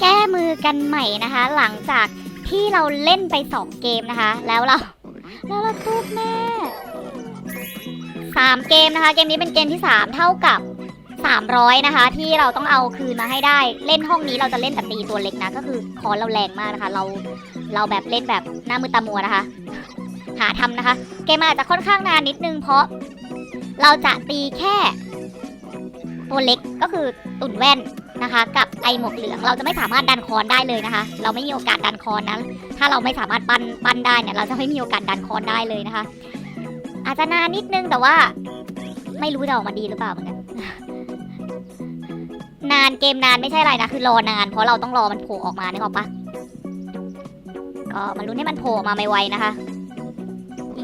แก้มือกันใหม่นะคะ หลังจากที่เราเล่นไป 2 เกมนะคะ แล้วเรา แล้วเราทุบแม่สามเกมนะคะ เกมนี้เป็นเกมที่ 3 เท่ากับ 300 นะคะ ที่เราต้องเอาคืนมาให้ได้เล่นห้องนี้เราจะเล่นแต่ตีตัวเล็กนะ ก็คือคอเราแรงมากนะคะ เราเราแบบเล่นแบบหน้ามือตามัวนะคะ หาทำนะคะ เกมอาจจะค่อนข้างนานนิดนึงเพราะ เราจะตีแค่ ตัวเล็กก็คือตุ่นแว่น นะคะ กับไอหมวกเหลืองเราจะไม่สามารถดันคอนได้เลยนะคะ เราไม่มีโอกาสดันคอนนะถ้าเราไม่สามารถปั้นปั้นได้เนี่ยเราจะไม่มีโอกาสดันคอนได้เลยนะคะ อาจจะนานนิดนึงแต่ว่า ไม่รู้จะออกมาดีหรือเปล่าเหมือนกันนานเกมนานไม่ใช่อะไรนะคือรอนาน เพราะเราต้องรอมันโผล่ออกมานึกออกปะก็มาลุ้นให้มันโผล่มาไม่ไวนะคะ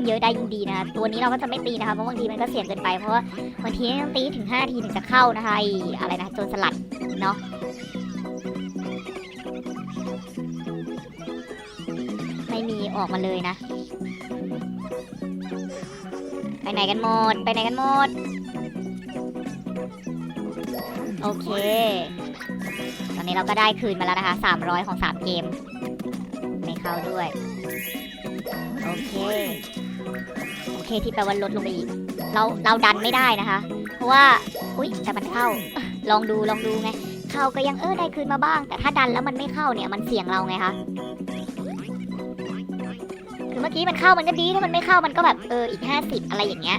เยอะได้ยิ่งดีนะตัวนี้เราก็จะไม่ตีนะคะเพราะบางทีมันก็เสี่ยงเกินไปเพราะว่าบางทีต้องตีถึง5ทีถึงจะเข้านะคะไออะไรนะโจรสลัดเนาะไม่มีออกมาเลยนะ ไปไหนกันหมด ไปไหนกันหมด โอเค ตอนนี้เราก็ได้คืนมาแล้วนะคะ 300 ของ 3 เกม ไม่เข้าด้วย โอเค โอเคที่แปลว่าลดลงไปอีก เราเราดันไม่ได้นะคะ เพราะว่าอุ๊ยแต่มันเข้า ลองดูลองดูไงเข้าก็ยังเออได้คืนมาบ้าง แต่ถ้าดันแล้วมันไม่เข้าเนี่ยมันเสี่ยงเราไงคะคือเมื่อกี้มันเข้ามันก็ดีถ้ามันไม่เข้ามันก็แบบเอออีกห้าสิบอะไรอย่างเงี้ย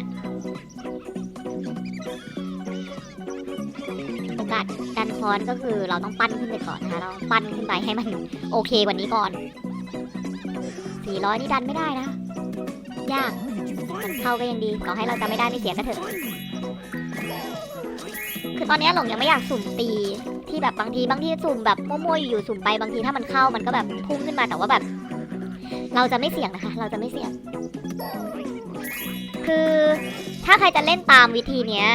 โอกาสดันคอนก็คือเราต้องปั้นขึ้นไปก่อนนะคะเราปั้นขึ้นไปให้มันโอเคกว่านี้ก่อน400นี่ดันไม่ได้นะ ยากเข้าก็ยังดีต่อให้เราจะไม่ได้ไม่เสียก็เถอะคือตอนนี้หลงยังไม่อยากสุ่มตีที่แบบบางทีบางทีสุ่มแบบมั่วๆอยู่สุ่มไปบางทีถ้ามันเข้ามันก็แบบพุ่งขึ้นมาแต่ว่าแบบ เราจะไม่เสี่ยงนะคะ เราจะไม่เสี่ยง คือถ้าใครจะเล่นตามวิธีเนี้ย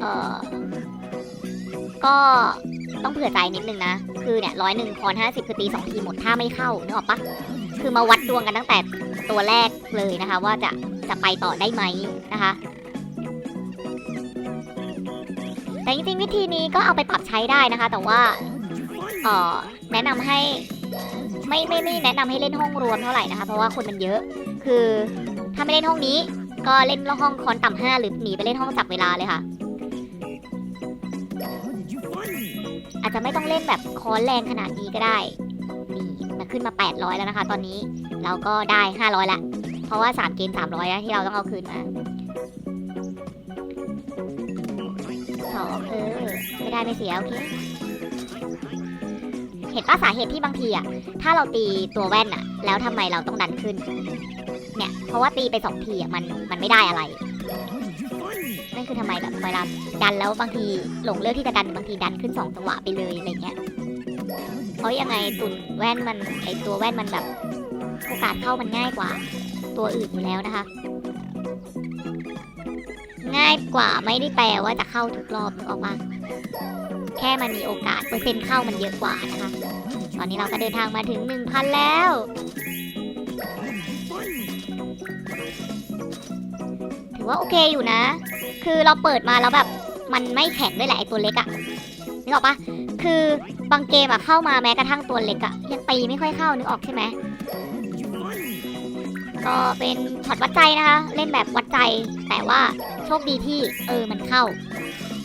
เออก็ต้องเผื่อใจนิดนึงนะ คือเนี่ยร้อยหนึ่งคอนห้าสิบคือตีสองทีหมดถ้าไม่เข้านึกออกปะ คือมาวัดดวงกันตั้งแต่ตัวแรกเลยนะคะ ว่าจะจะไปต่อได้ไหมนะคะ แต่จริงๆวิธีนี้ก็เอาไปปรับใช้ได้นะคะ แต่ว่าเออแนะนำให้ไม่ไม่ไม่แนะนำให้เล่นห้องรวมเท่าไหร่นะคะ เพราะว่าคนมันเยอะ คือถ้าไม่เล่นห้องนี้ ก็เล่นห้องคอนต่ำห้าหรือหนีไปเล่นห้องจับเวลาเลยค่ะอาจจะไม่ต้องเล่นแบบคอนแรงขนาดนี้ก็ได้ ขึ้นมา 800 แล้วนะคะ ตอนนี้เราก็ได้ 500ละเพราะว่า 3 เกม 300นะที่เราต้องเอาคืนมาสองเออไม่ได้ไม่เสียโอเคเห็นป้าสาเหตุที่บางทีอะ ถ้าเราตีตัวแว่นอะ แล้วทำไมเราต้องดันขึ้น เนี่ย เพราะว่าตีไปสองทีอะมันมันไม่ได้อะไรนั่นคือทำไมแบบเวลาดันแล้วบางทีหลงเลือกที่จะดันบางทีดันขึ้นสองจังหวะไปเลยอะไรเงี้ย เพราะยังไงตุ่นแว่นมันไอตัวแว่นมันแบบโอกาสเข้ามันง่ายกว่า ตัวอื่นอยู่แล้วนะคะ ง่ายกว่าไม่ได้แปลว่าจะเข้าทุกรอบนึกออกปะแค่มันมีโอกาสเปอร์เซ็นต์เข้ามันเยอะกว่านะคะ ตอนนี้เราก็เดินทางมาถึง 1,000 แล้ว ถือว่าโอเคอยู่นะ คือเราเปิดมาแล้วแบบมันไม่แข็งด้วยแหละไอตัวเล็กอะนึกออกปะคือ บางเกมอะเข้ามาแม้กระทั่งตัวเล็กอะยังตีไม่ค่อยเข้านึกออกใช่ไหมก็เป็นช็อตวัดใจนะคะ เล่นแบบวัดใจ แต่ว่าโชคดีที่เออมันเข้า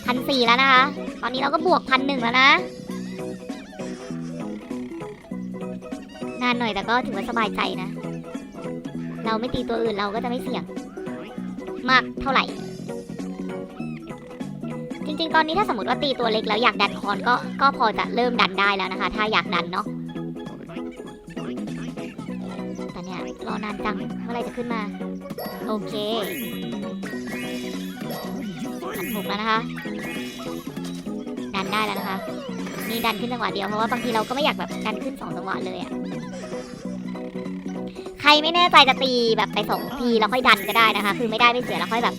พันสี่แล้วนะคะ ตอนนี้เราก็บวกพันหนึ่งแล้วนะ นานหน่อยแต่ก็ถือว่าสบายใจนะ เราไม่ตีตัวอื่นเราก็จะไม่เสี่ยง มากเท่าไหร่ จริง ๆ ตอนนี้ถ้าสมมติว่าตีตัวเล็กแล้วอยากดันคอนก็ก็พอจะเริ่มดันได้แล้วนะคะ ถ้าอยากดันเนาะแต่เนี่ยรอนานจังเมื่อไรจะขึ้นมา โอเคพันหกแล้วนะคะ ดันได้แล้วนะคะนี่ดันขึ้นจังหวะเดียวเพราะว่าบางทีเราก็ไม่อยากแบบดันขึ้นสองจังหวะเลยอะใครไม่แน่ใจจะตีแบบไปสองทีแล้วค่อยดันก็ได้นะคะ คือไม่ได้ไม่เสียแล้วค่อยแบบ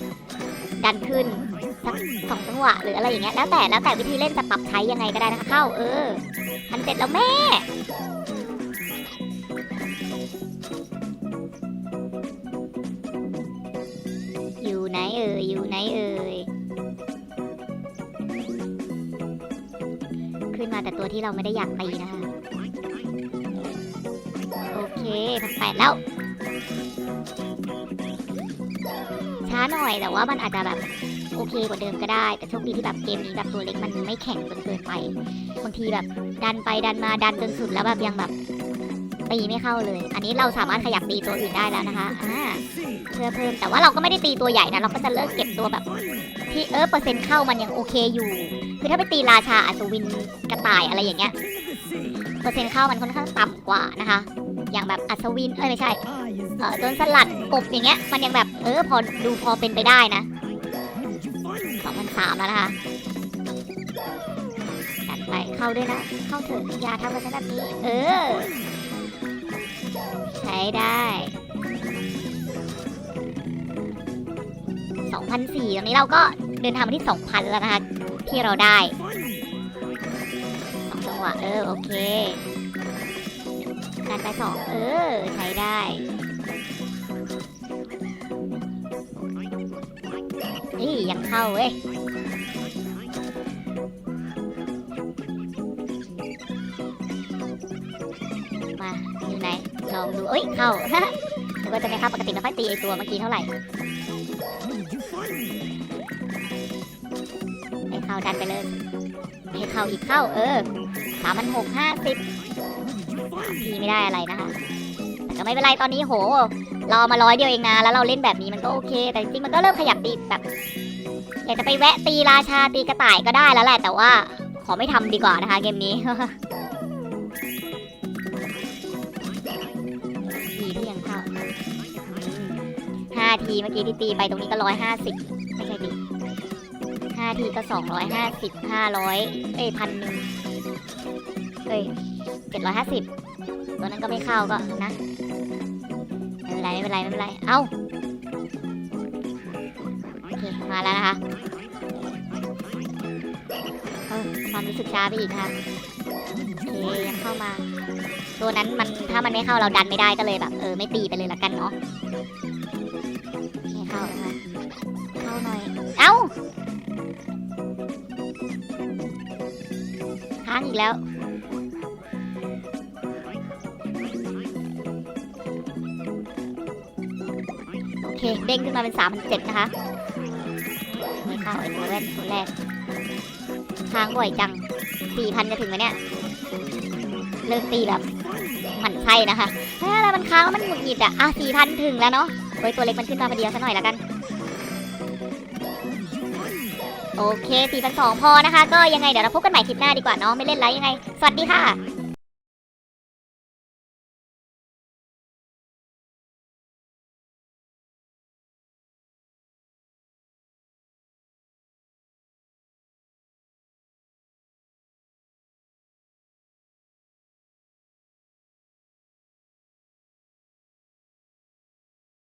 ดันขึ้น สักสองจังหวะหรืออะไรอย่างเงี้ยแล้วแต่แล้วแต่วิธีเล่นจะปรับใช้ยังไงก็ได้นะคะเข้าเออพันเจ็ดแล้วแม่อยู่ไหนเอ่ยอยู่ไหนเอ่ยขึ้นมาแต่ตัวที่เราไม่ได้อยากตีนะคะโอเคพันแปดแล้วช้าหน่อยแต่ว่ามันอาจจะแบบ โอเคกว่าเดิมก็ได้ แต่โชคดีที่แบบเกมนี้แบบตัวเล็กมันไม่แข็งจนเกินไปบางทีแบบดันไปดันมาดันจนสุดแล้วแบบยังแบบตีไม่เข้าเลย อันนี้เราสามารถขยับตีตัวอื่นได้แล้วนะคะอ่าเพื่อเพิ่มแต่ว่าเราก็ไม่ได้ตีตัวใหญ่นะเราก็จะเลิกเก็บตัวแบบ ที่เออเปอร์เซ็นต์เข้ามันยังโอเคอยู่คือถ้าไปตีราชาอัศวินกระต่ายอะไรอย่างเงี้ยเปอร์เซ็นต์เข้ามันค่อนข้างต่ำกว่านะคะ อย่างแบบอัศวินเอ้ยไม่ใช่เออโดนสลัดกบอย่างเงี้ยมันยังแบบเออพอดูพอเป็นไปได้นะ สองพันสามแล้วนะคะดันไปเข้าด้วยนะ เข้าเถอะอย่าทำกับฉันแบบนี้ เออ ใช้ได้สองพันสี่ตรงนี้เราก็เดินทางมาที่สองพันแล้วนะคะที่เราได้สองจังหวะเออ โอเคดันไปสองเออ ใช้ได้ นี่ยังเข้าเว้ยมาอยู่ไหนลองดูเอ้ยเข้าหรือว่าจะไม่เข้าปกติไม่ค่อยตีไอตัวเมื่อกี้เท่าไหร่ไม่เข้าดันไปเลยไม่เข้าอีกเข้าเออสามพันหกห้าสิบทีไม่ได้อะไรนะคะ แต่ก็ไม่เป็นไรตอนนี้โห เราเอมาร้อยเดียวเองนะ แล้วเราเล่นแบบนี้มันก็โอเค แต่จริงมันก็เริ่มขยับตีแบบอยากจะไปแวะตีราชาตีกระต่ายก็ได้แล้วแหละ แต่ว่าขอไม่ทำดีกว่านะคะเกมนี้ทีที่ยังเข้าห้าทีเมื่อกี้ที่ตีไปตรงนี้ก็ร้อยห้าสิบไม่ใช่ดิห้าทีก็สองร้อยห้าสิบห้าร้อยเอ้ยพันหนึ่งเอ้ยเจ็ดร้อยห้าสิบ ตัวนั้นก็ไม่เข้าก็นะไม่เป็นไรไม่เป็นไรไม่เป็นไร เอ้าโอเคมาแล้วนะคะความรู้สึกช้าไปอีกนะคะโอเคยังเข้ามา ตัวนั้นมันถ้ามันไม่เข้าเราดันไม่ได้ก็เลยแบบ เออไม่ตีไปเลยละกันเนาะไม่เข้านะคะเข้าหน่อย เอ้าค้างอีกแล้ว เค เด้งขึ้นมาเป็น3 0 0นะคะไม่เข้าไอ้ตัวแรกตัวแรกค้างบ่อยจัง4,000จะถึงไหมเนี่ยเลิกตีแบบหมันไส้นะคะเฮ้ยอะไรมันค้างแล้วมันหงุดหงิดอะ อะ4,000ถึงแล้วเนาะโอ้ยตัวเล็กมันขึ้นมาพอดียวซะหน่อยแล้วกัน โอเค4,200พอนะคะ ก็ยังไงเดี๋ยวเราพบกันใหม่คลิปหน้าดีกว่าเนาะไม่เล่นแล้วยังไง สวัสดีค่ะ